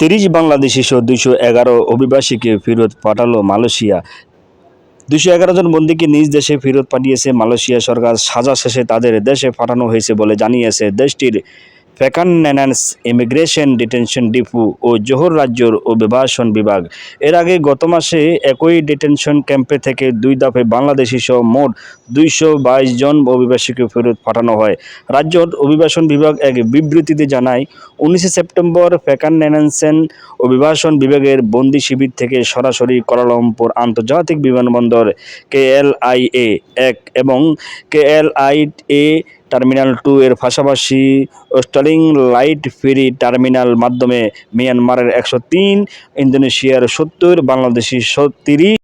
তিরিশ বাংলাদেশি সহ দুইশো এগারো অভিবাসীকে ফেরত পাঠালো মালয়েশিয়া। দুশো এগারো জন বন্দীকে নিজ দেশে ফেরত পাঠিয়েছে মালয়েশিয়া সরকার। সাজা শেষে তাদের দেশে পাঠানো হয়েছে বলে জানিয়েছে দেশটির ফ্যাকান্যান্স ইমিগ্রেশন ডিটেনশন ডিপু ও জোহর রাজ্যর অভিবাসন বিভাগ। এর আগে গত মাসে একই ডিটেনশন ক্যাম্পে থেকে দুই দফে বাংলাদেশি সহ মোট দুইশো বাইশ জন অভিবাসীকে ফেরত পাঠানো হয়। রাজ্যর অভিবাসন বিভাগ এক বিবৃতিতে জানায়, উনিশে সেপ্টেম্বর ফ্যাকান্যান্সেন অভিবাসন বিভাগের বন্দি শিবির থেকে সরাসরি কোয়ালালামপুর আন্তর্জাতিক বিমানবন্দর কেএলআইএ এক এবং কেএলআই এ টার্মিনাল টু এর পাশাপাশি স্টালিং লাইট ফেরি টার্মিনাল মাধ্যমে মিয়ানমারের একশো তিন ইন্দোনেশিয়ার সত্তর বাংলাদেশি তিরিশ